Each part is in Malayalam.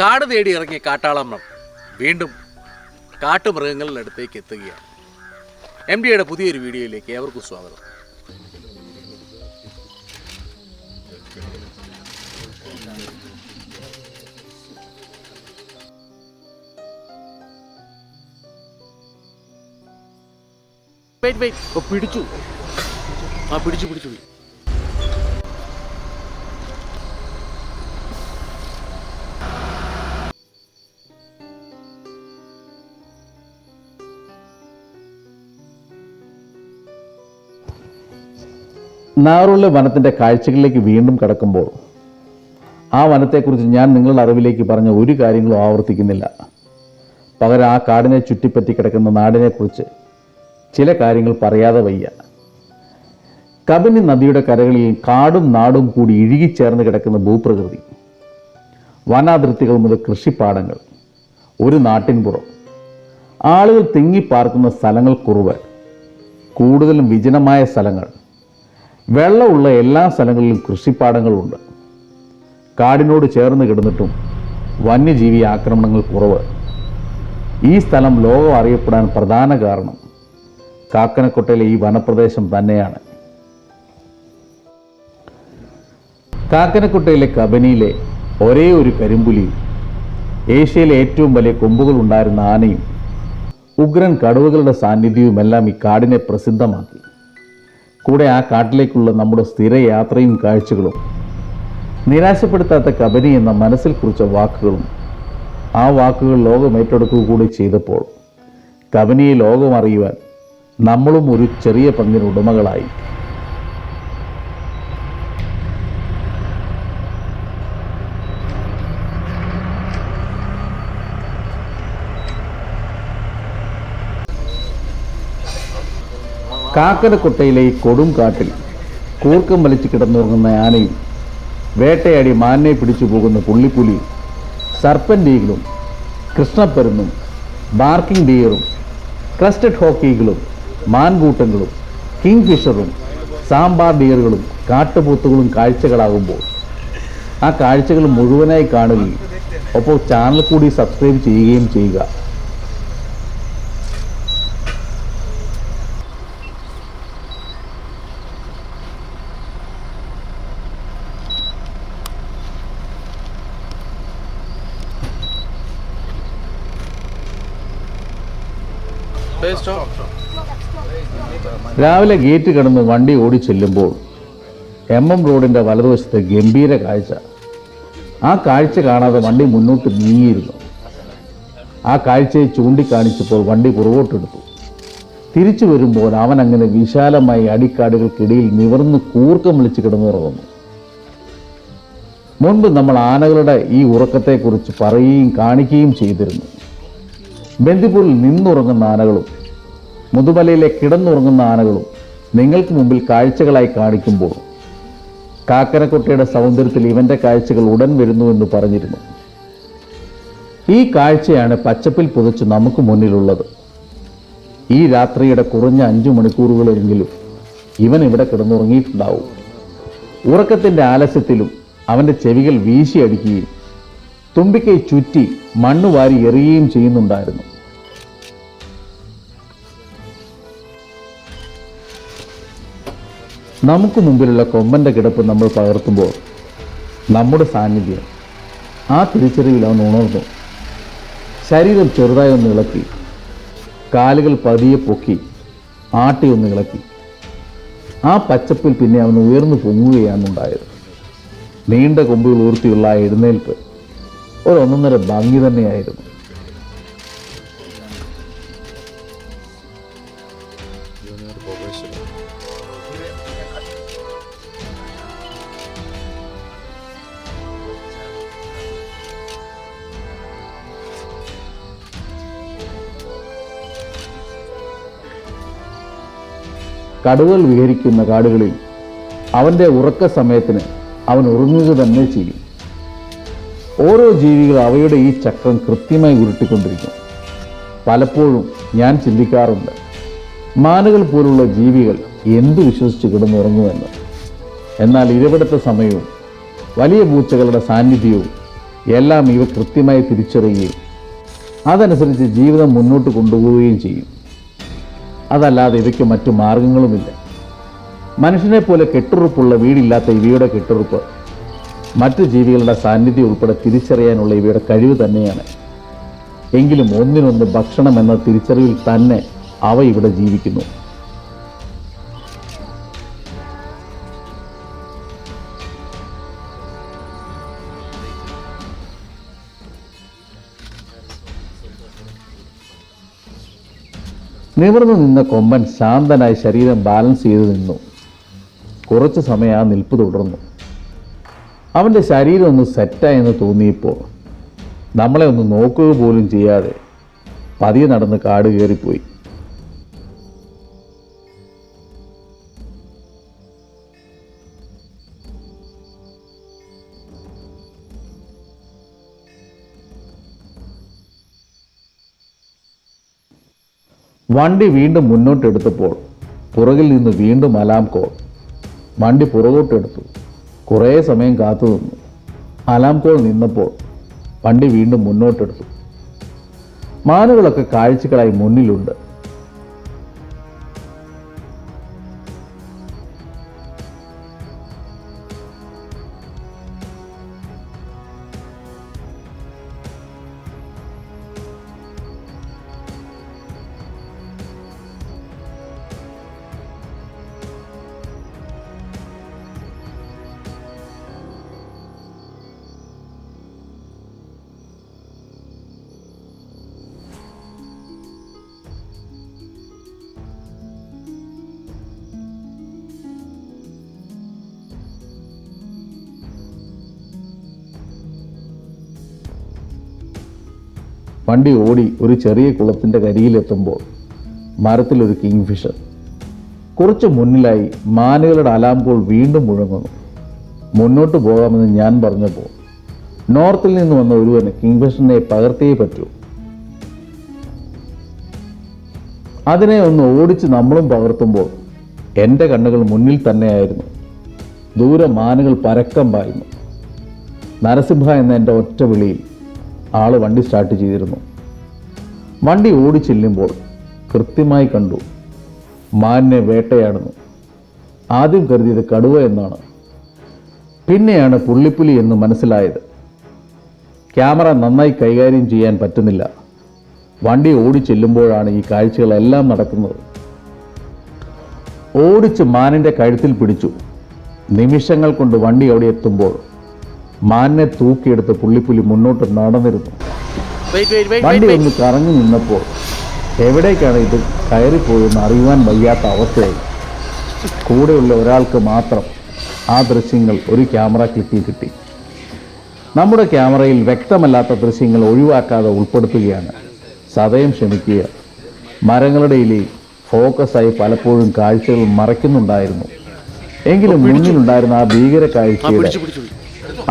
കാട് തേടി ഇറങ്ങിയ കാട്ടാളമ്മ വീണ്ടും കാട്ടുമൃഗങ്ങളുടെ അടുത്തേക്ക് എത്തുകയാണ് എം ഡിയുടെ പുതിയൊരു വീഡിയോയിലേക്ക് ഏവർക്കും സ്വാഗതം. വെയിറ്റ് വെയിറ്റ് പിടിച്ചു. ആ പിടിച്ചു പിടിച്ചു. നാറുള്ള വനത്തിന്റെ കാഴ്ചകളിലേക്ക് വീണ്ടും കടക്കുമ്പോൾ ആ വനത്തെക്കുറിച്ച് ഞാൻ നിങ്ങളുടെ അറിവിലേക്ക് പറഞ്ഞ ഒരു കാര്യങ്ങളും ആവർത്തിക്കുന്നില്ല. പകരം ആ കാടിനെ ചുറ്റിപ്പറ്റി കിടക്കുന്ന നാടിനെക്കുറിച്ച് ചില കാര്യങ്ങൾ പറയാതെ വയ്യ. കബനി നദിയുടെ കരകളിൽ കാടും നാടും കൂടി ഇഴുകിച്ചേർന്ന് കിടക്കുന്ന ഭൂപ്രകൃതി വനാതിർത്തികൾ മുതൽ കൃഷിപ്പാടങ്ങൾ ഒരു നാട്ടിൻപുറം ആളുകൾ തിങ്ങിപ്പാർക്കുന്ന സ്ഥലങ്ങൾ കുറവ് കൂടുതലും വിജനമായ സ്ഥലങ്ങൾ വെള്ളമുള്ള എല്ലാ സ്ഥലങ്ങളിലും കൃഷിപ്പാടങ്ങളുണ്ട്. കാടിനോട് ചേർന്ന് കിടന്നിട്ടും വന്യജീവി ആക്രമണങ്ങൾ കുറവ്. ഈ സ്ഥലം ലോകം അറിയപ്പെടാൻ പ്രധാന കാരണം കാക്കനക്കൊട്ടയിലെ ഈ വനപ്രദേശം തന്നെയാണ്. കാക്കനക്കൊട്ടയിലെ കബനിയിലെ ഒരേ ഒരു കരിമ്പുലിയും ഏഷ്യയിലെ ഏറ്റവും വലിയ കൊമ്പുകൾ ഉണ്ടായിരുന്ന ആനയും ഉഗ്രൻ കടുവകളുടെ സാന്നിധ്യവുമെല്ലാം ഈ കാടിനെ പ്രസിദ്ധമാക്കി. കൂടെ ആ കാട്ടിലേക്കുള്ള നമ്മുടെ സ്ഥിരയാത്രയും കാഴ്ചകളും. നിരാശപ്പെടുത്താത്ത കബനി എന്ന മനസ്സിൽ കുറിച്ച വാക്കുകളും ആ വാക്കുകൾ ലോകം ഏറ്റെടുക്കുക കൂടി ചെയ്തപ്പോൾ കബനിയെ ലോകം അറിയുവാൻ നമ്മളും ഒരു ചെറിയ പങ്കിന് ഉടമകളായി. കാക്കരക്കൊട്ടയിലെ ഈ കൊടും കാട്ടിൽ കൂർക്കം വലിച്ച് കിടന്നുറങ്ങുന്ന ആനയും വേട്ടയാടി മാനെ പിടിച്ചു പോകുന്ന പുള്ളിപ്പുലിയും സർപ്പൻ ഈഗിളും കൃഷ്ണപ്പരുന്നും ബാർക്കിംഗ് ഡിയറും ക്രസ്റ്റഡ് ഹോക്കികളും മാൻകൂട്ടങ്ങളും കിങ് ഫിഷറും സാമ്പാർ ഡിയറുകളും കാട്ടുപോത്തുകളും കാഴ്ചകളാകുമ്പോൾ ആ കാഴ്ചകൾ മുഴുവനായി കാണുകയും ഒപ്പം ചാനൽ കൂടി സബ്സ്ക്രൈബ് ചെയ്യുകയും ചെയ്യുക. രാവിലെ ഗേറ്റ് കടന്ന് വണ്ടി ഓടി ചെല്ലുമ്പോൾ എം എം റോഡിന്റെ വലതുവശത്ത് ഗംഭീര കാഴ്ച. ആ കാഴ്ച കാണാതെ വണ്ടി മുന്നോട്ട് നീങ്ങിയിരുന്നു. ആ കാഴ്ചയെ ചൂണ്ടിക്കാണിച്ചപ്പോൾ വണ്ടി പുറകോട്ടെടുത്തു. തിരിച്ചു വരുമ്പോൾ അവൻ അങ്ങനെ വിശാലമായി അടിക്കാടുകൾക്കിടയിൽ നിവർന്ന് കൂർക്കം വിളിച്ച് കിടന്നുറങ്ങുന്നു. മുൻപ് നമ്മൾ ആനകളുടെ ഈ ഉറക്കത്തെക്കുറിച്ച് പറയുകയും കാണിക്കുകയും ചെയ്തിരുന്നു. ബന്ദിപ്പൂരിൽ നിന്നുറങ്ങുന്ന ആനകളും മുതുമലയിലെ കിടന്നുറങ്ങുന്ന ആനകളും നിങ്ങൾക്ക് മുമ്പിൽ കാഴ്ചകളായി കാണിക്കുമ്പോൾ കാക്കനക്കുട്ടിയുടെ സൗന്ദര്യത്തിൽ ഇവന്റെ കാഴ്ചകൾ ഉടൻ വരുന്നുവെന്ന് പറഞ്ഞിരുന്നു. ഈ കാഴ്ചയാണ് പച്ചപ്പിൽ പുതച്ച് നമുക്ക് മുന്നിലുള്ളത്. ഈ രാത്രിയുടെ കുറഞ്ഞ അഞ്ചു മണിക്കൂറുകളെങ്കിലും ഇവൻ ഇവിടെ കിടന്നുറങ്ങിയിട്ടുണ്ടാവും. ഉറക്കത്തിന്റെ ആലസ്യത്തിലും അവന്റെ ചെവികൾ വീശിയടിക്കുകയും തുമ്പിക്കൈ ചുറ്റി മണ്ണ് വാരി എറിയുകയും ചെയ്യുന്നുണ്ടായിരുന്നു. നമുക്ക് മുമ്പിലുള്ള കൊമ്പന്റെ കിടപ്പ് നമ്മൾ പകർത്തുമ്പോൾ നമ്മുടെ സാന്നിധ്യം ആ തിരിച്ചറിവിൽ അവൻ ഉണർന്നു. ശരീരം ചെറുതായി ഒന്ന് ഇളക്കി കാലുകൾ പതിയെ പൊക്കി ആട്ടി ഒന്ന് ഇളക്കി. ആ പച്ചപ്പിൽ പിന്നെ അവൻ ഉയർന്നു പൊങ്ങുകയാണ് ഉണ്ടായത്. നീണ്ട കൊമ്പുകൾ ഊർത്തിയുള്ള ആ എഴുന്നേൽപ്പ് ഒരു ഒന്നൊന്നര ഭംഗി തന്നെയായിരുന്നു. കടുവകൾ വിഹരിക്കുന്ന കാടുകളിൽ അവന്റെ ഉറക്ക സമയത്തിന് അവൻ ഉറങ്ങുക തന്നെ ചെയ്യും. ഓരോ ജീവികൾ അവയുടെ ഈ ചക്രം കൃത്യമായി ഉരുട്ടിക്കൊണ്ടിരിക്കും. പലപ്പോഴും ഞാൻ ചിന്തിക്കാറുണ്ട് മാനുകൾ പോലുള്ള ജീവികൾ എന്തു വിശ്വസിച്ച് കിടന്നുറങ്ങുമെന്ന്. എന്നാൽ ഇരവിടത്തെ സമയവും വലിയ പൂച്ചകളുടെ സാന്നിധ്യവും എല്ലാം ഇവ കൃത്യമായി തിരിച്ചറിയുകയും അതനുസരിച്ച് ജീവിതം മുന്നോട്ട് കൊണ്ടുപോവുകയും ചെയ്യും. അതല്ലാതെ ഇവയ്ക്ക് മറ്റു മാർഗങ്ങളുമില്ല. മനുഷ്യനെ പോലെ കെട്ടുറുപ്പുള്ള വീടില്ലാത്ത ഇവയുടെ കെട്ടുറുപ്പ് മറ്റു ജീവികളുടെ സാന്നിധ്യം ഉൾപ്പെടെ തിരിച്ചറിയാനുള്ള ഇവയുടെ കഴിവ് തന്നെയാണ്. എങ്കിലും ഒന്നിനൊന്ന് ഭക്ഷണം എന്ന തിരിച്ചറിവിൽ തന്നെ അവ ഇവിടെ ജീവിക്കുന്നു. നിവർന്നു നിന്ന കൊമ്പൻ ശാന്തനായി ശരീരം ബാലൻസ് ചെയ്തു നിന്നു. കുറച്ച് സമയം ആ നിൽപ്പ് തുടർന്നു. അവന്റെ ശരീരം ഒന്ന് സെറ്റായെന്ന് തോന്നിയപ്പോൾ നമ്മളെ ഒന്ന് നോക്കുക പോലും ചെയ്യാതെ പതിയെ നടന്ന് കാട് കയറിപ്പോയി. വണ്ടി വീണ്ടും മുന്നോട്ടെടുത്തപ്പോൾ പുറകിൽ നിന്ന് വീണ്ടും അലാം കോൾ വണ്ടി പുറകോട്ടെടുത്തു. കുറേ സമയം കാത്തു നിന്നു. അലാം കോൾ നിന്നപ്പോൾ വണ്ടി വീണ്ടും മുന്നോട്ടെടുത്തു. മാനുകളൊക്കെ കാഴ്ചകളായി മുന്നിലുണ്ട്. വണ്ടി ഓടി ഒരു ചെറിയ കുളത്തിന്റെ കരിയിലെത്തുമ്പോൾ മരത്തിലൊരു കിങ് ഫിഷർ കുറച്ച് മുന്നിലായി മാനുകളുടെ അലാം കോൾ വീണ്ടും മുഴങ്ങുന്നു. മുന്നോട്ട് പോകാമെന്ന് ഞാൻ പറഞ്ഞപ്പോൾ നോർത്തിൽ നിന്ന് വന്ന ഒരുവന് കിങ് ഫിഷറിനെ പകർത്തിയേ പറ്റൂ. അതിനെ ഒന്ന് ഓടിച്ച് നമ്മളും പകർത്തുമ്പോൾ എന്റെ കണ്ണുകൾ മുന്നിൽ തന്നെയായിരുന്നു. ദൂരെ മാനുകൾ പരക്കം പായുന്നു. നരസിംഹ എന്ന എന്റെ ഒറ്റ വിളിയിൽ ആൾ വണ്ടി സ്റ്റാർട്ട് ചെയ്തിരുന്നു. വണ്ടി ഓടി ചെല്ലുമ്പോൾ കൃത്യമായി കണ്ടു മാനിനെ വേട്ടയാടുന്നു. ആദ്യം കരുതിയത് കടുവ എന്നാണ്. പിന്നെയാണ് പുള്ളിപ്പുലി എന്ന് മനസ്സിലായത്. ക്യാമറ നന്നായി കൈകാര്യം ചെയ്യാൻ പറ്റുന്നില്ല. വണ്ടി ഓടി ചെല്ലുമ്പോഴാണ് ഈ കാഴ്ചകളെല്ലാം നടക്കുന്നത്. ഓടിച്ച് മാനിന്റെ കഴുത്തിൽ പിടിച്ചു. നിമിഷങ്ങൾ കൊണ്ട് വണ്ടി അവിടെ എത്തുമ്പോൾ മാനിനെ തൂക്കിയെടുത്ത് പുള്ളിപ്പുലി മുന്നോട്ട് നടന്നിരുന്നു. വണ്ടി ഒന്ന് കറങ്ങി നിന്നപ്പോൾ എവിടേക്കാണ് ഇത്? കയറിപ്പോയെന്ന് അറിയുവാൻ വയ്യാത്ത അവസ്ഥയായി. കൂടെയുള്ള ഒരാൾക്ക് മാത്രം ആ ദൃശ്യങ്ങൾ ഒരു ക്യാമറ ക്ലിക്കിൽ കിട്ടി. നമ്മുടെ ക്യാമറയിൽ വ്യക്തമല്ലാത്ത ദൃശ്യങ്ങൾ ഒഴിവാക്കാതെ ഉൾപ്പെടുത്തുകയാണ്. സതയം ക്ഷമിക്കുക. മരങ്ങളുടെ ഇലയിൽ ഫോക്കസായി പലപ്പോഴും കാഴ്ചകൾ മറയ്ക്കുന്നുണ്ടായിരുന്നു. എങ്കിലും മുന്നിലുണ്ടായിരുന്ന ആ ഭീകര കാഴ്ചയുടെ.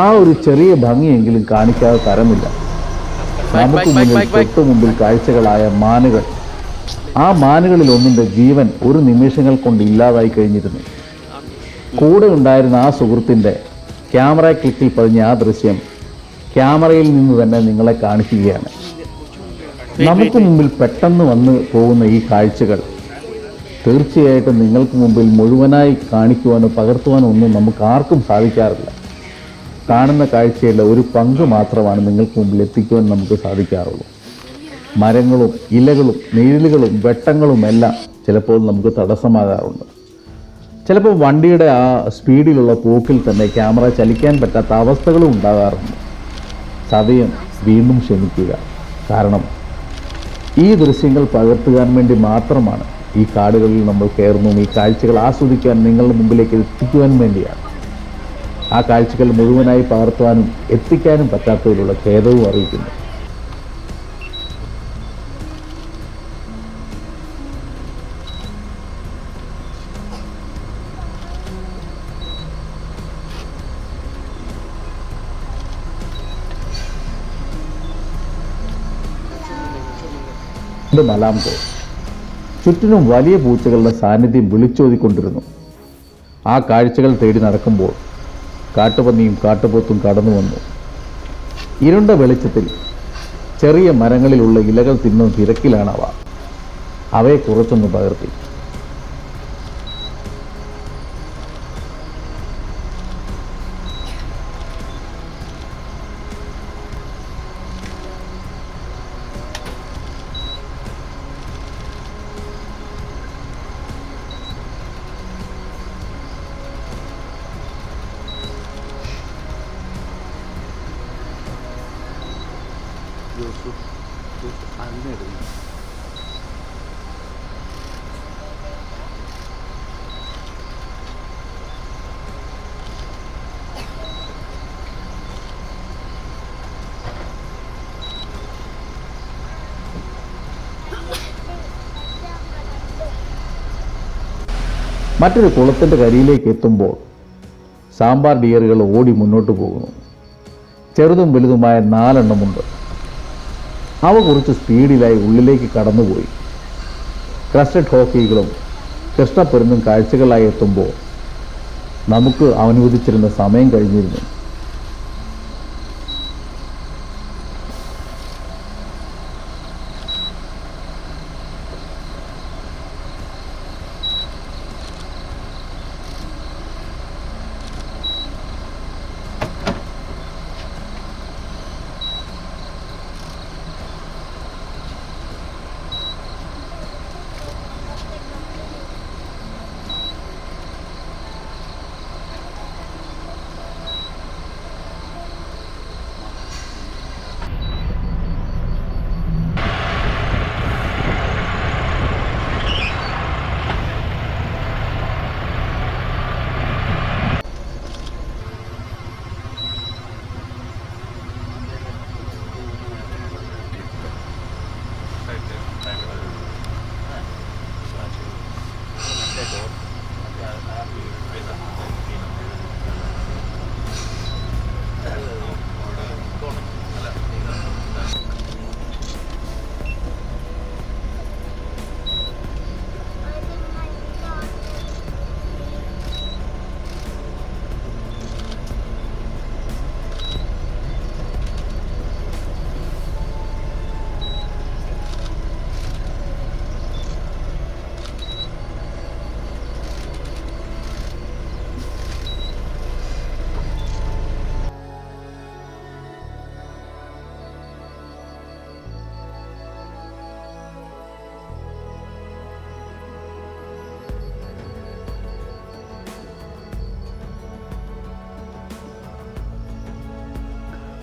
ആ ഒരു ചെറിയ ഭംഗിയെങ്കിലും കാണിക്കാതെ തരമില്ല. നമുക്ക് മുന്നിൽ തൊട്ടു മുമ്പിൽ കാഴ്ചകളായ മാനുകൾ. ആ മാനുകളിൽ ഒന്നിന്റെ ജീവൻ ഒരു നിമിഷങ്ങൾ കൊണ്ട് ഇല്ലാതായി കഴിഞ്ഞിരുന്നു. കൂടെ ഉണ്ടായിരുന്ന ആ സുഹൃത്തിന്റെ ക്യാമറ ക്ലിക്കിൽ പതിഞ്ഞ ആ ദൃശ്യം ക്യാമറയിൽ നിന്ന് തന്നെ നിങ്ങളെ കാണിക്കുകയാണ്. നമുക്ക് മുമ്പിൽ പെട്ടെന്ന് വന്ന് പോകുന്ന ഈ കാഴ്ചകൾ തീർച്ചയായിട്ടും നിങ്ങൾക്ക് മുമ്പിൽ മുഴുവനായി കാണിക്കുവാനോ പകർത്തുവാനോ ഒന്നും നമുക്ക് ആർക്കും സാധിക്കാറില്ല. കാണുന്ന കാഴ്ചയുടെ ഒരു പങ്ക് മാത്രമാണ് നിങ്ങൾക്ക് മുമ്പിൽ എത്തിക്കുവാൻ നമുക്ക് സാധിക്കാറുള്ളൂ. മരങ്ങളും ഇലകളും നീഴലുകളും വെട്ടങ്ങളും എല്ലാം ചിലപ്പോൾ നമുക്ക് തടസ്സമാകാറുണ്ട്. ചിലപ്പോൾ വണ്ടിയുടെ ആ സ്പീഡിലുള്ള പോക്കിൽ തന്നെ ക്യാമറ ചലിക്കാൻ പറ്റാത്ത അവസ്ഥകളും ഉണ്ടാകാറുണ്ട്. സതയം വീണ്ടും ക്ഷമിക്കുക. കാരണം ഈ ദൃശ്യങ്ങൾ പകർത്തുവാൻ വേണ്ടി മാത്രമാണ് ഈ കാടുകളിൽ നമ്മൾ കയറുന്നു ഈ കാഴ്ചകൾ ആസ്വദിക്കാൻ നിങ്ങളുടെ മുമ്പിലേക്ക് എത്തിക്കുവാൻ വേണ്ടിയാണ്. ആ കാഴ്ചകൾ മുഴുവനായി പകർത്തുവാനും എത്തിക്കാനും പറ്റാത്തതിലുള്ള ഖേദവും അറിയിക്കുന്നു. മലാംകോ ചുറ്റിനും വലിയ പൂച്ചകളുടെ സാന്നിധ്യം വിളിച്ചോതിക്കൊണ്ടിരുന്നു. ആ കാഴ്ചകൾ തേടി നടക്കുമ്പോൾ കാട്ടുപന്നിയും കാട്ടുപോത്തും കടന്നു വന്നു. ഇരുണ്ട വെളിച്ചത്തിൽ ചെറിയ മരങ്ങളിലുള്ള ഇലകൾ തിന്നും തിരക്കിലാണവ. അവ അവയെ കുറച്ചൊന്ന് പകർത്തി. മറ്റൊരു കുളത്തിന്റെ കരിയിലേക്ക് എത്തുമ്പോൾ സാമ്പാർ ഡിയറുകൾ ഓടി മുന്നോട്ട് പോകുന്നു. ചെറുതും വലുതുമായ നാലെണ്ണമുണ്ട്. അവ കുറച്ച് സ്പീഡിലായി ഉള്ളിലേക്ക് കടന്നുപോയി. ക്രസ്റ്റഡ് ഹോക്കികളും കൃഷ്ണപ്പെരുന്നും കാഴ്ചകളായി എത്തുമ്പോൾ നമുക്ക് അനുവദിച്ചിരുന്ന സമയം കഴിഞ്ഞിരുന്നു.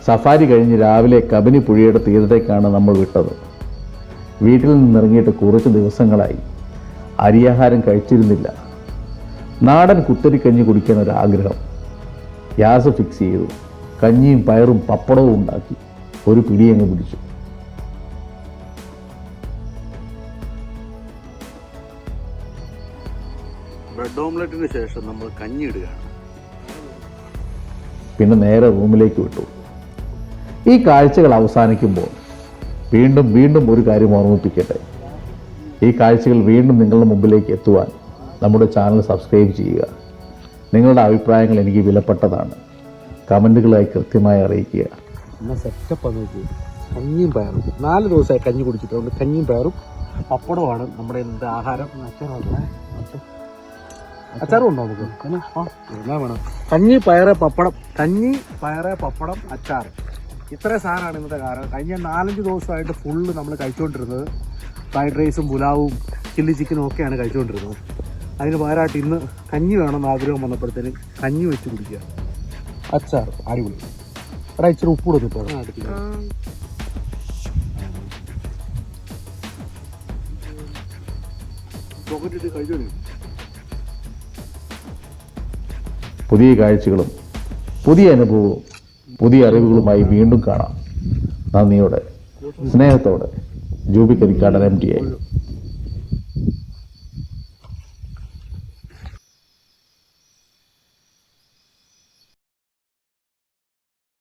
സഫാരി കഴിഞ്ഞ് രാവിലെ കബനി പുഴയുടെ തീരത്തേക്കാണ് നമ്മൾ വിട്ടത്. വീട്ടിൽ നിന്നിറങ്ങിയിട്ട് കുറച്ച് ദിവസങ്ങളായി. അരിയാഹാരം കഴിച്ചിരുന്നില്ല. നാടൻ കുത്തരിക്കഞ്ഞി കുടിക്കാൻ ഒരു ആഗ്രഹം ഗ്യാസ് ഫിക്സ് ചെയ്തു. കഞ്ഞിയും പയറും പപ്പടവും ഉണ്ടാക്കി. ഒരു പിടിയങ്ങ് പിടിച്ചു. ബ്രെഡ് ഓംലെറ്റിന് ശേഷം നമ്മൾ കഞ്ഞി ഇടുകയാണ്. പിന്നെ നേരെ റൂമിലേക്ക് വിട്ടു. ഈ കാഴ്ചകൾ അവസാനിക്കുമ്പോൾ വീണ്ടും വീണ്ടും ഒരു കാര്യം ഓർമ്മിപ്പിക്കട്ടെ. ഈ കാഴ്ചകൾ വീണ്ടും നിങ്ങളുടെ മുമ്പിലേക്ക് എത്തുവാൻ നമ്മുടെ ചാനൽ സബ്സ്ക്രൈബ് ചെയ്യുക. നിങ്ങളുടെ അഭിപ്രായങ്ങൾ എനിക്ക് വിലപ്പെട്ടതാണ്. കമന്റുകളായി കൃത്യമായി അറിയിക്കുക. കഞ്ഞിയും പയറും. നാല് ദിവസമായി കഞ്ഞി കുടിച്ചിട്ടുണ്ട്. കഞ്ഞിയും പയറും പപ്പടമാണ് നമ്മുടെ എന്ത് ആഹാരം. അച്ചാറും ഉണ്ടോ? നമുക്ക്? എന്നാ വേണം. കഞ്ഞി പയറ് പപ്പടം. കഞ്ഞി പയറ് പപ്പടം അച്ചാർ ഇത്രയും സാധനമാണ് ഇന്നത്തെ കാരണം കഴിഞ്ഞ നാലഞ്ച് ദിവസമായിട്ട് ഫുള്ള് നമ്മൾ കഴിച്ചുകൊണ്ടിരുന്നത് ഫ്രൈഡ് റൈസും പുലാവും ചില്ലി ചിക്കനും ഒക്കെയാണ് കഴിച്ചുകൊണ്ടിരുന്നത് അതിന് പകരമായിട്ട് ഇന്ന് കഞ്ഞി വേണമെന്ന് ആഗ്രഹം വന്നപ്പോഴത്തേന് കഞ്ഞി വെച്ച് കുടിക്കുക. അച്ചാർ അടിപൊളി. എടാ ഇച്ചിരി ഉപ്പ് കൊടുത്തിട്ടോ പുതിയ കാഴ്ചകളും പുതിയ അനുഭവവും. പുതിയ അറിവുകളുമായി വീണ്ടും കാണാം. നന്ദിയോടെ സ്നേഹത്തോടെ ജൂബിക്കരിക്കാടൻ എം ടി